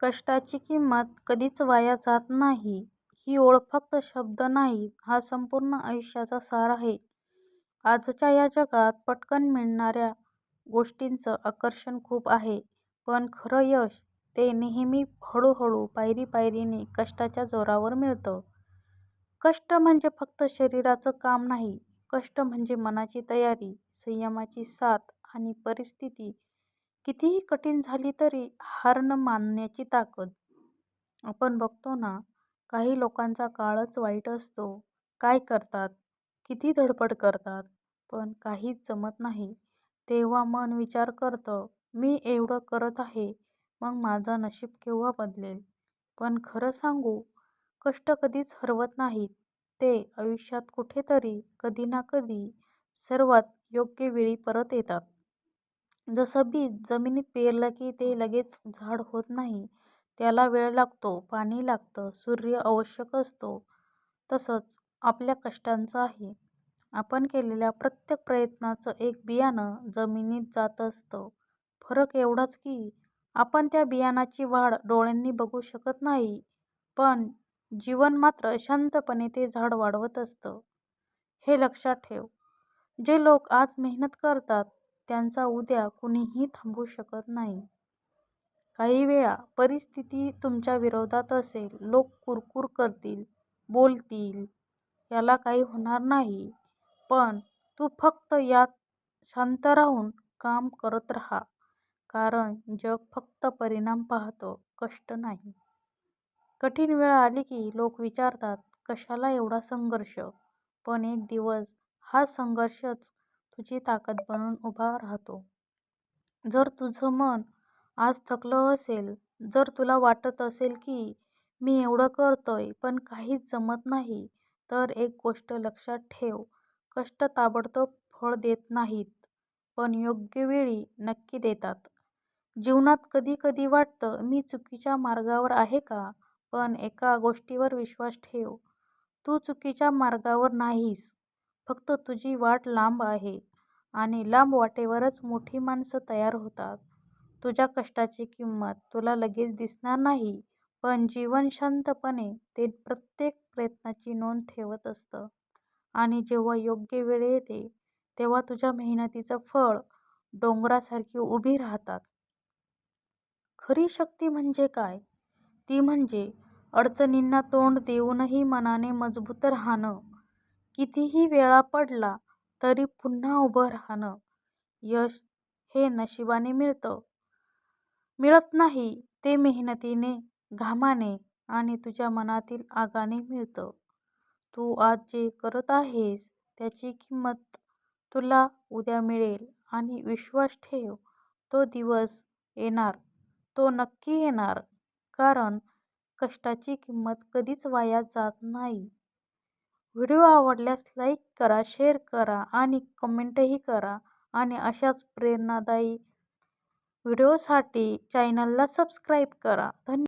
कष्टाची किंमत कधीच वाया जात नाही ही ओळ फक्त शब्द नाही हा संपूर्ण आयुष्याचा सार आहे. आजच्या या जगात पटकन मिळणाऱ्या गोष्टींचं आकर्षण खूप आहे. पण खरं यश ते नेहमी हळूहळू, पायरी-पायरीने, कष्टाच्या जोरावर मिळतं. कष्ट म्हणजे फक्त शरीराचं काम नाही. कष्ट म्हणजे मनाची तयारी, संयमाची साथ आणि परिस्थिती कितीही कठीण झाली तरी हार न मानण्याची ताकद. आपण बघतो ना, काही लोकांचा काळच वाईट असतो. काय करतात, किती धडपड करतात, पण काहीच जमत नाही तेव्हा मन विचार करतं, मी एवढं करत आहे, मग माझं नशीब केव्हा बदलेल? पण खरं सांगू, कष्ट कधीच हरवत नाहीत. ते आयुष्यात कुठेतरी, कधी ना कधी, सर्वात योग्य वेळी परत येतात. जसं बीज जमिनीत पेरलं की ते लगेच झाड होत नाही. त्याला वेळ लागतो, पाणी लागतं, सूर्य आवश्यक असतो. तसंच आपल्या कष्टांचं आहे. आपण केलेल्या प्रत्येक प्रयत्नाचं एक बियाणं जमिनीत जात असतं. फरक एवढाच की, आपण त्या बियाणाची वाढ डोळ्यांनी बघू शकत नाही, पण जीवन मात्र शांतपणे ते झाड वाढवत असतं. हे लक्षात ठेव, जे लोक आज मेहनत करतात, त्यांचा उद्या कुणीही थांबवू शकत नाही. काही वेळा परिस्थिती तुमच्या विरोधात असेल, लोक कुरकुर करतील, बोलतील, याला काही होणार नाही, पण तू फक्त यात शांत राहून काम करत राहा, कारण जग फक्त परिणाम पाहतं, कष्ट नाही. कठीण वेळ आली की लोक विचारतात, कशाला एवढा संघर्ष? पण एक दिवस हा संघर्षच तुझी ताकद बनून उभा राहतो. जर तुझं मन आज थकलं असेल, जर तुला वाटत असेल की, मी एवढं करतोय, पण काहीच जमत नाही, तर एक गोष्ट लक्षात ठेव, कष्ट ताबडतोब फळ देत नाहीत, पण योग्य वेळी नक्की देतात. जीवनात कधी कधी वाटतं, मी चुकीच्या मार्गावर आहे का? पण एका गोष्टीवर विश्वास ठेव, तू चुकीच्या मार्गावर नाहीस, फक्त तुझी वाट लांब आहे आणि लांब वाटेवरच मोठी माणसं तयार होतात. तुझ्या कष्टाची किंमत तुला लगेच दिसणार नाही, पण जीवन शांतपणे ते प्रत्येक प्रयत्नाची नोंद ठेवत असतं आणि जेव्हा योग्य वेळ येते, तेव्हा तुझ्या मेहनतीचं फळं डोंगरासारखी उभी राहतात. खरी शक्ती म्हणजे काय? ती म्हणजे अडचणींना तोंड देऊनही मनाने मजबूत राहणं, कितीही वेळा पडला तरी पुन्हा उभं राहणं. यश हे नशिबाने मिळत नाही, ते मेहनतीने, घामाने आणि तुझ्या मनातील आगाने मिळतं. तू आज जे करत आहेस, त्याची किंमत तुला उद्या मिळेल आणि विश्वास ठेव, तो दिवस येणार, तो नक्की येणार, कारण कष्टाची किंमत कधीच वाया जात नाही. व्हिडिओ आवडल्यास लाईक करा, शेअर करा आणि कमेंटही करा आणि अशाच प्रेरणादायी व्हिडिओसाठी चॅनलला सबस्क्राईब करा. धन्य